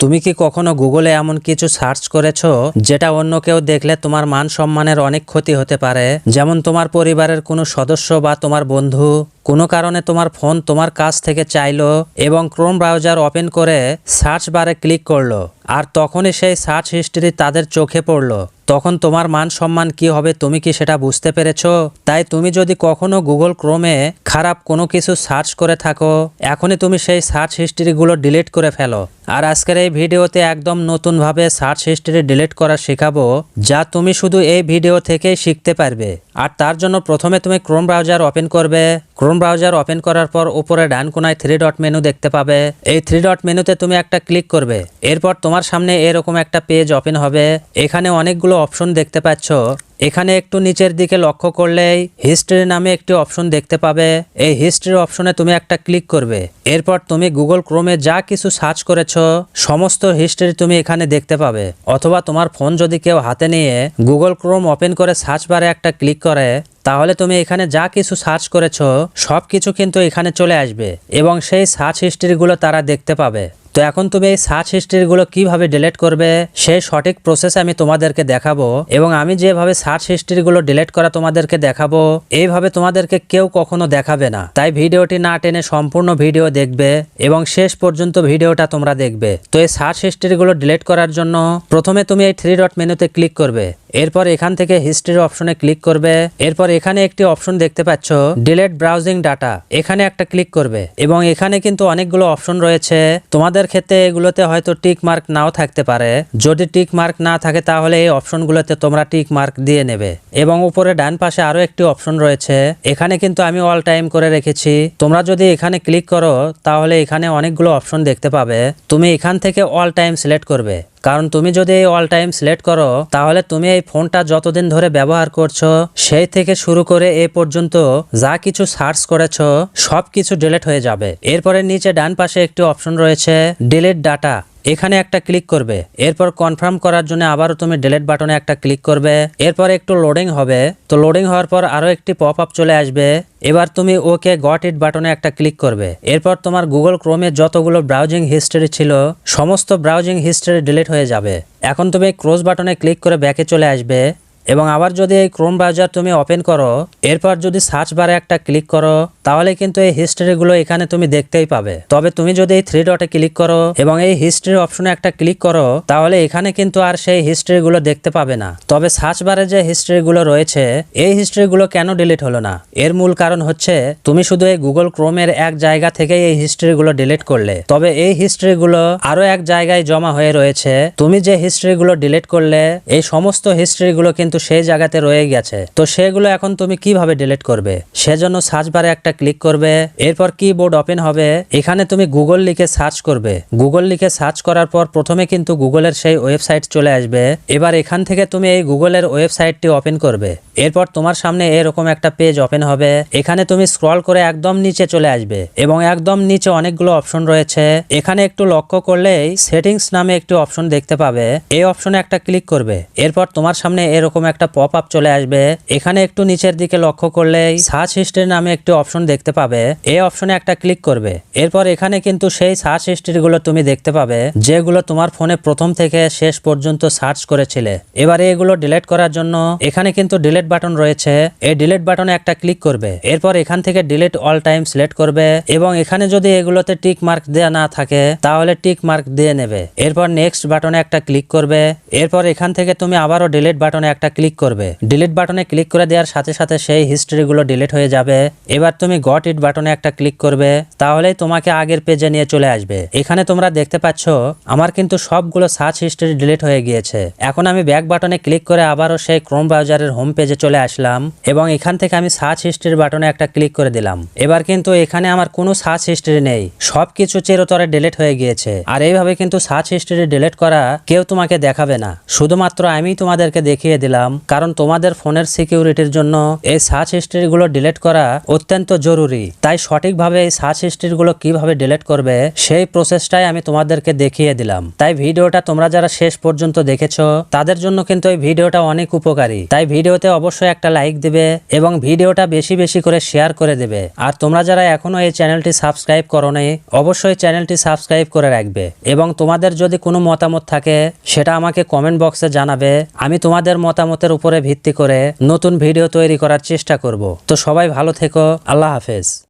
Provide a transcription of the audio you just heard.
তুমি কি কখনো গুগলে এমন কিছু সার্চ করেছ যেটা অন্য কেউ দেখলে তোমার মান সম্মানের অনেক ক্ষতি হতে পারে? যেমন তোমার পরিবারের কোনো সদস্য বা তোমার বন্ধু, কোনো কারণে তোমার ফোন তোমার কাছ থেকে চাইলো এবং ক্রোম ব্রাউজার ওপেন করে সার্চ বারে ক্লিক করল, আর তখনই সেই সার্চ হিস্ট্রি তাদের চোখে পড়ল। তখন তোমার মান সম্মান কি হবে তুমি কি সেটা বুঝতে পেরেছ? তাই তুমি যদি কখনো গুগল ক্রোমে খারাপ কোনো কিছু সার্চ করে থাকো, এখনই তুমি সেই সার্চ হিস্ট্রিগুলো ডিলিট করে ফেলো। আর আজকের এই ভিডিওতে একদম নতুনভাবে সার্চ হিস্ট্রি ডিলিট করা শেখাবো, যা তুমি শুধু এই ভিডিও থেকেই শিখতে পারবে। আর তার জন্য প্রথমে তুমি ক্রোম ব্রাউজার ওপেন করবে। ক্রোম ব্রাউজার ওপেন করার পর উপরে ডান কোনায় থ্রি ডট মেনু দেখতে পাবে। এই থ্রি ডট মেনুতে তুমি একটা ক্লিক করবে। এরপর তোমার সামনে এরকম একটা পেজ ওপেন হবে। এখানে অনেকগুলো অপশন দেখতে পাচ্ছ। এখানে একটু নিচের দিকে লক্ষ্য করলেই হিস্ট্রি নামে একটি অপশন দেখতে পাবে। এই হিস্ট্রি অপশনে তুমি একটা ক্লিক করবে। এরপর তুমি গুগল ক্রোমে যা কিছু সার্চ করেছ, সমস্ত হিস্ট্রি তুমি এখানে দেখতে পাবে। অথবা তোমার ফোন যদি কেউ হাতে নিয়ে গুগল ক্রোম ওপেন করে সার্চ বারে একটা ক্লিক করে, তাহলে তুমি এখানে যা কিছু সার্চ করেছ সব কিছু কিন্তু এখানে চলে আসবে এবং সেই সার্চ হিস্ট্রিগুলো তারা দেখতে পাবে। তো এখন তুমি এই সার্চ হিস্ট্রিগুলো কীভাবে ডিলেট করবে, সেই সঠিক প্রসেস আমি তোমাদেরকে দেখাবো এবং আমি যেভাবে সার্চ হিস্ট্রিগুলো ডিলেট করা তোমাদেরকে দেখাবো, এইভাবে তোমাদেরকে কেউ কখনো দেখাবে না। তাই ভিডিওটি না টেনে সম্পূর্ণ ভিডিও দেখবে এবং শেষ পর্যন্ত ভিডিওটা তোমরা দেখবে। তো এই সার্চ হিস্ট্রিগুলো ডিলেট করার জন্য প্রথমে তুমি এই থ্রি ডট মেনুতে ক্লিক করবে। এরপর এখান থেকে হিস্ট্রির অপশনে ক্লিক করবে। এরপর এখানে একটি অপশন দেখতে পাচ্ছ ডিলেট ব্রাউজিং ডাটা এখানে একটা ক্লিক করবে এবং এখানে কিন্তু অনেকগুলো অপশন রয়েছে। তোমাদের ক্ষেত্রে এগুলোতে হয়তো টিক মার্ক নাও থাকতে পারে। যদি টিক মার্ক না থাকে, তাহলে এই অপশনগুলোতে তোমরা টিক মার্ক দিয়ে নেবে। এবং উপরে ডান পাশে আরও একটি অপশন রয়েছে। এখানে কিন্তু আমি অল টাইম করে রেখেছি। তোমরা যদি এখানে ক্লিক করো, তাহলে এখানে অনেকগুলো অপশন দেখতে পাবে। তুমি এখান থেকে অল টাইম সিলেক্ট করবে। কারণ তুমি যদি এই অল টাইম সিলেক্ট করো, তাহলে তুমি এই ফোনটা যতদিন ধরে ব্যবহার করছ, সেই থেকে শুরু করে এ পর্যন্ত যা কিছু সার্চ করেছ সব কিছু ডিলেট হয়ে যাবে। এরপরে নিচে ডান পাশে একটি অপশন রয়েছে ডিলেট ডাটা এখানে একটা ক্লিক করবে। এরপর কনফার্ম করার জন্য আবারও তুমি ডিলেট বাটনে একটা ক্লিক করবে। এরপর একটু লোডিং হবে। তো লোডিং হওয়ার পর আরও একটি পপ আপ চলে আসবে। এবার তুমি ওকে গট ইট বাটনে একটা ক্লিক করবে। এরপর তোমার গুগল ক্রোমে যতগুলো ব্রাউজিং হিস্টরি ছিল, সমস্ত ব্রাউজিং হিস্টরি ডিলিট হয়ে যাবে। এখন তুমি ক্রোজ বাটনে ক্লিক করে ব্যাকে চলে আসবে। এবং আবার যদি এই ক্রোম ব্রাউজার তুমি ওপেন করো, এরপর যদি সার্চ বারে একটা ক্লিক করো, তাহলে কিন্তু এই হিস্ট্রিগুলো এখানে তুমি দেখতেই পাবে। তবে তুমি যদি এই থ্রি ডটে ক্লিক করো এবং এই হিস্ট্রি অপশনে একটা ক্লিক করো, তাহলে এখানে কিন্তু আর সেই হিস্ট্রিগুলো দেখতে পাবে না। তবে সার্চ বারে যে হিস্ট্রিগুলো রয়েছে, এই হিস্ট্রিগুলো কেন ডিলিট হলো না? এর মূল কারণ হচ্ছে, তুমি শুধু এই গুগল ক্রোমের এক জায়গা থেকে এই হিস্ট্রিগুলো ডিলিট করলে। তবে এই হিস্ট্রিগুলো আরও এক জায়গায় জমা হয়ে রয়েছে। তুমি যে হিস্ট্রিগুলো ডিলিট করলে, এই সমস্ত হিস্ট্রিগুলো কিন্তু সেই জায়গাতে রয়ে গেছে। তো সেগুলো এখন তুমি কীভাবে ডিলিট করবে? সেজন্য সার্চ বারে একটা ক্লিক করবে। এরপর কিবোর্ড ওপেন হবে। এখানে তুমি গুগল লিখে সার্চ করবে। গুগল লিখে সার্চ করার পর প্রথমে কিন্তু গুগলের সেই ওয়েবসাইট চলে আসবে। এবার এখান থেকে তুমি এই গুগলের ওয়েবসাইটটি ওপেন করবে। এরপর তোমার সামনে এরকম একটা পেজ ওপেন হবে। এখানে তুমি স্ক্রল করে একদম নিচে চলে আসবে এবং একদম নিচে অনেকগুলো অপশন রয়েছে। এখানে একটু লক্ষ্য করলেই সেটিংস নামে একটি অপশন দেখতে পাবে। এই অপশনে একটা ক্লিক করবে। এরপর তোমার সামনে এরকম একটা পপ আপ চলে আসবে। এখানে একটু নিচের দিকে লক্ষ্য করলে সার্চ হিস্ট্রি নামে একটি অপশন দেখতে পাবে। এই অপশনে একটা ক্লিক করবে। এরপর এখানে কিন্তু সেই সার্চ হিস্ট্রিগুলো তুমি দেখতে পাবে, যেগুলো তোমার ফোনে প্রথম থেকে শেষ পর্যন্ত সার্চ করেছিলে। এবারে এগুলো ডিলিট করার জন্য এখানে কিন্তু ডিলেট বাটন রয়েছে। এই ডিলেট বাটনে একটা ক্লিক করবে। এরপর এখান থেকে ডিলেট অল টাইম সিলেক্ট করবে এবং এখানে যদি এগুলোতে টিক মার্ক দেওয়া না থাকে, তাহলে টিক মার্ক দিয়ে নেবে। এরপর নেক্সট বাটনে একটা ক্লিক করবে। এরপর এখান থেকে তুমি আবারও ডিলেট বাটনে একটা ক্লিক করবে। ডিলিট বাটনে ক্লিক করে দেওয়ার সাথে সাথে সেই হিস্ট্রিগুলো ডিলিট হয়ে যাবে। এবার তুমি গট ইট বাটনে একটা ক্লিক করবে, তাহলেই তোমাকে আগের পেজে নিয়ে চলে আসবে। এখানে তোমরা দেখতে পাচ্ছ, আমার কিন্তু সবগুলো সার্চ হিস্ট্রি ডিলিট হয়ে গিয়েছে। এখন আমি ব্যাক বাটনে ক্লিক করে আবারও সেই ক্রোম ব্রাউজারের হোম পেজে চলে আসলাম এবং এখান থেকে আমি সার্চ হিস্ট্রির বাটনে একটা ক্লিক করে দিলাম। এবার কিন্তু এখানে আমার কোনো সার্চ হিস্ট্রি নেই, সবকিছু চিরতরে ডিলিট হয়ে গিয়েছে। আর এইভাবে কিন্তু সার্চ হিস্ট্রি ডিলিট করা কেউ তোমাকে দেখাবে না। শুধুমাত্র আমি তোমাদেরকে দেখিয়ে দিলাম। দিলাম। কারণ তোমাদের ফোনের সিকিউরিটির জন্য এই সার্চ হিস্ট্রিগুলো ডিলেট করা অত্যন্ত জরুরি। তাই সঠিকভাবে এই সার্চ হিস্ট্রিগুলো কীভাবে ডিলেট করবে, সেই প্রসেসটাই আমি তোমাদেরকে দেখিয়ে দিলাম। তাই ভিডিওটা তোমরা যারা শেষ পর্যন্ত দেখেছ, তাদের জন্য কিন্তু এই ভিডিওটা অনেক উপকারী। তাই ভিডিওতে অবশ্যই একটা লাইক দিবে এবং ভিডিওটা বেশি বেশি করে শেয়ার করে দেবে। আর তোমরা যারা এখনও এই চ্যানেলটি সাবস্ক্রাইব করোনি, অবশ্যই চ্যানেলটি সাবস্ক্রাইব করে রাখবে। এবং তোমাদের যদি কোনো মতামত থাকে, সেটা আমাকে কমেন্ট বক্সে জানাবে। আমি তোমাদের মতামতের উপরে ভিত্তি করে নতুন ভিডিও তৈরি করার চেষ্টা করব। তো সবাই ভালো থেকো, আল্লাহ হাফেজ।